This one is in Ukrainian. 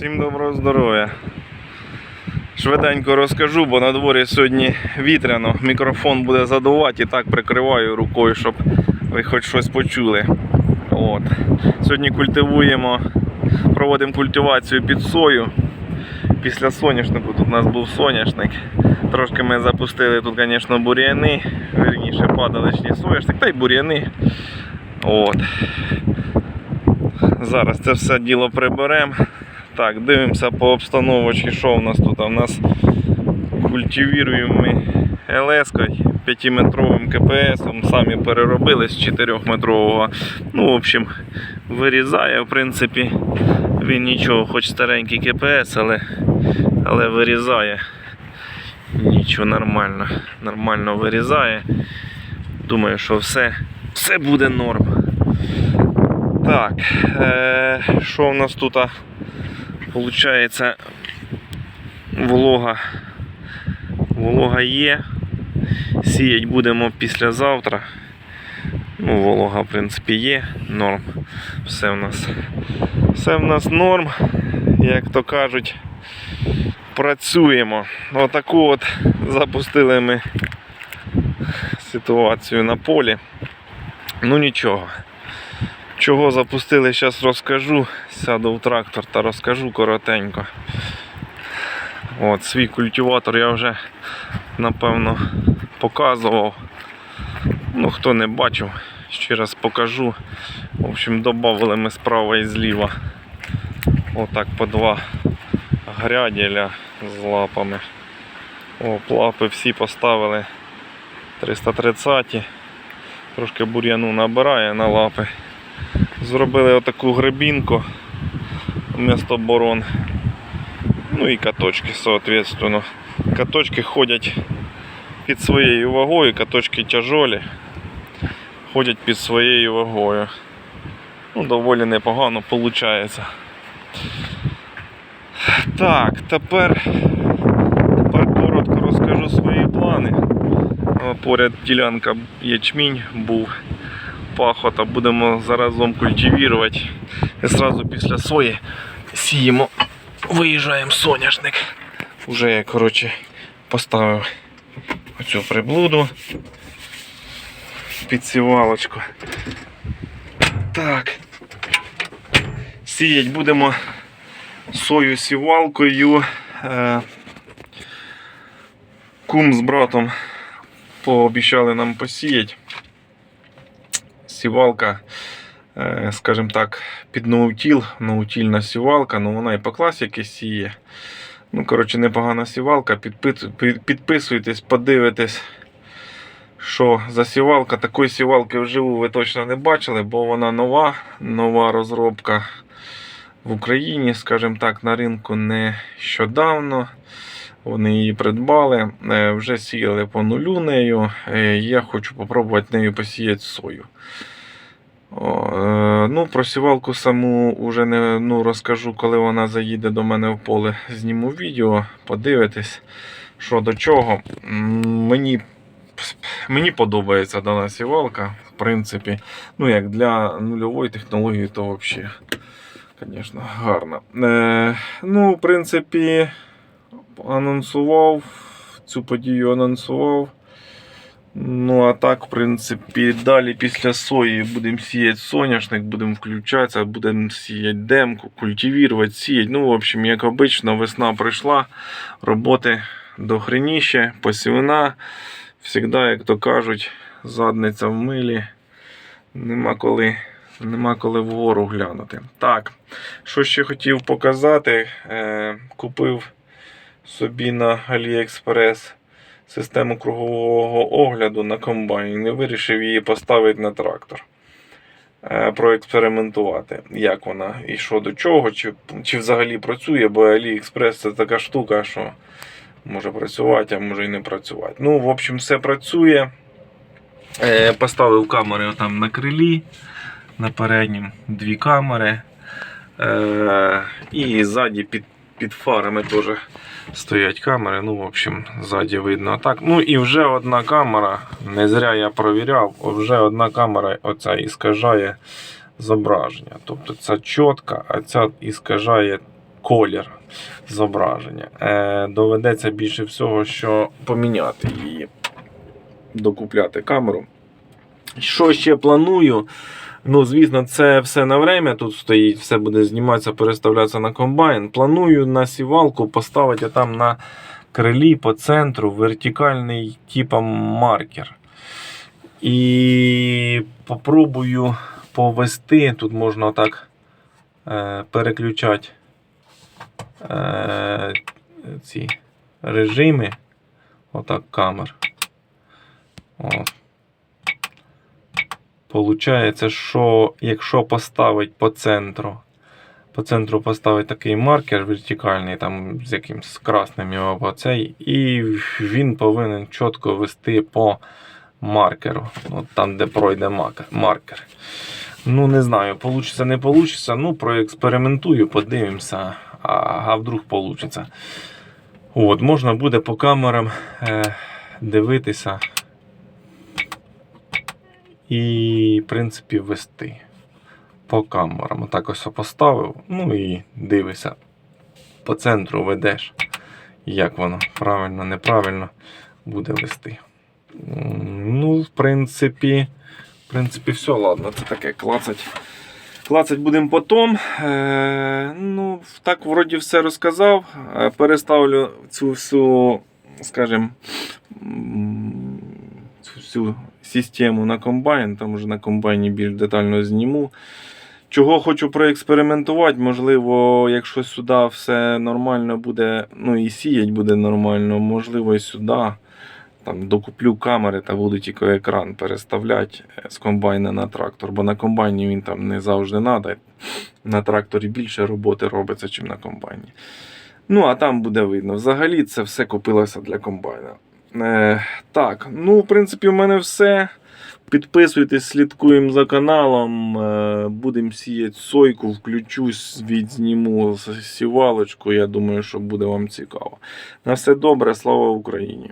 Всім доброго здоров'я. Швиденько розкажу, бо на дворі сьогодні вітряно. Мікрофон буде задувати і так прикриваю рукою, щоб ви хоч щось почули. От. Сьогодні культивуємо, проводимо культивацію під сою. Після соняшнику тут у нас був соняшник. Трошки ми запустили тут, звісно, бур'яни, вірніше падаличні соняшник, та й бур'яни. От. Зараз це все діло приберемо. Так, дивимося по обстановочці, що у нас тут. У нас культивуємо ми ЛС-кою 5-метровим КПСом, самі переробили з 4-метрового. Ну, в общем, вирізає, в принципі, він нічого, хоч старенький КПС, але, але вирізає. Нічого нормально. Нормально вирізає. Думаю, що все, все буде норм. Так, е, що в нас тут? Получається, волога, волога є. Сіять будемо післязавтра. Ну, волога, в принципі, є, норм. Все в нас, все в нас норм, як то кажуть, працюємо. Отаку от запустили ми ситуацію на полі. Ну нічого. Чого запустили, зараз розкажу. Сяду в трактор та розкажу коротенько. От, свій культиватор я вже напевно показував. Ну, хто не бачив, ще раз покажу. В общем, додали ми справа і зліва. Отак по два гряділя з лапами. О, лапи всі поставили 330. Трошки бур'яну набирає на лапи. Зробили отаку гребінку вместо борон. Ну і каточки, соответственно. Каточки ходять під своєю вагою, каточки тяжолі. Ходять під своєю вагою. Ну, доволі непогано виходить. Так, тепер, тепер коротко розкажу свої плани. Поряд ділянка ячмінь був пахота, будемо заразом культивувати. І одразу після сої сіємо, виїжджаємо соняшник. Уже я коротше, поставив оцю приблуду під сівалочку. Так. Сіять будемо сою сівалкою. Е, Кум з братом пообіцяли нам посіяти сівалка, е, скажімо так, під ноутіл, ноутільна сівалка, ну вона і по класіки сіє. Ну, коротше, непогана сівалка. Підписуйтесь, подивитесь, що за сівалка. Такої сівалки вживу ви точно не бачили, бо вона нова, нова розробка в Україні, скажімо так, на ринку нещодавно. Вони її придбали, е, вже сіяли по нулю нею. Е, Я хочу попробувати нею посіяти сою. Е, ну, про сівалку саму вже не ну, розкажу, коли вона заїде до мене в поле. Зніму відео, подивитесь, що до чого. Мені, мені подобається дана сівалка, в принципі. Ну, як для нульової технології, то взагалі, звісно, гарно. Е, ну, в принципі анонсував, цю подію анонсував. Ну, а так, в принципі, далі після сої будемо сіяти соняшник, будемо включатися, будемо сіяти демку, культивувати, сіяти. Ну, в общем, як обично, весна прийшла, роботи до хреніще, посівна. Всегда, як то кажуть, задниця в милі. Нема коли, нема коли вгору глянути. Так, що ще хотів показати, е, купив собі на AliExpress систему кругового огляду на комбайн і вирішив її поставити на трактор. Е, Проекспериментувати, як вона і що до чого, чи, чи взагалі працює, бо AliExpress це така штука, що може працювати, а може і не працювати. Ну, в общем, все працює. Е, Поставив камери там на крилі, на переднім дві камери. Е, І ззаді під, під фарами теж стоять камери. Ну, в общем, ззаді видно так. Ну і вже одна камера, не зря я провіряв, вже одна камера оця іскажає зображення. Тобто ця чітка, а ця іскажає колір зображення. Е, доведеться більше всього, що поміняти її, докупляти камеру. Що ще планую? Ну, звісно, це все на время тут стоїть, все буде зніматися, переставлятися на комбайн. Планую на сівалку поставити там на крилі по центру вертикальний типа маркер. І попробую повести. Тут можна отак е, переключати е, ці режими. Отак камер. От. Получається, що якщо поставити по центру, по центру поставити такий маркер вертикальний, там з якимсь красним його або цей, і він повинен чітко вести по маркеру. От там, де пройде маркер. Ну, не знаю, получиться, не получиться. Ну, проекспериментую, подивимося, а, а вдруг получиться. От, можна буде по камерам е, дивитися і, в принципі, вести по камерам. Отак ось поставив, ну і дивишся. По центру ведеш, як воно правильно, неправильно буде вести. Ну, в принципі, в принципі, все, ладно, це таке клацать. Клацать будемо потім. Е, ну, так, вроді все розказав. Е, переставлю цю всю, скажімо, всю систему на комбайн, там вже на комбайні більш детально зніму. Чого хочу проекспериментувати, можливо, якщо сюди все нормально буде, ну і сіять буде нормально, можливо, і сюди там докуплю камери та буду тільки екран переставляти е, з комбайна на трактор, бо на комбайні він там не завжди треба. На тракторі більше роботи робиться, ніж на комбайні. Ну, а там буде видно. Взагалі це все купилося для комбайна. Е, так, ну, в принципі, в мене все. Підписуйтесь, слідкуємо за каналом. Е, Будемо сіяти сойку, включусь, відзніму сівалочку. Я думаю, що буде вам цікаво. На все добре, слава Україні!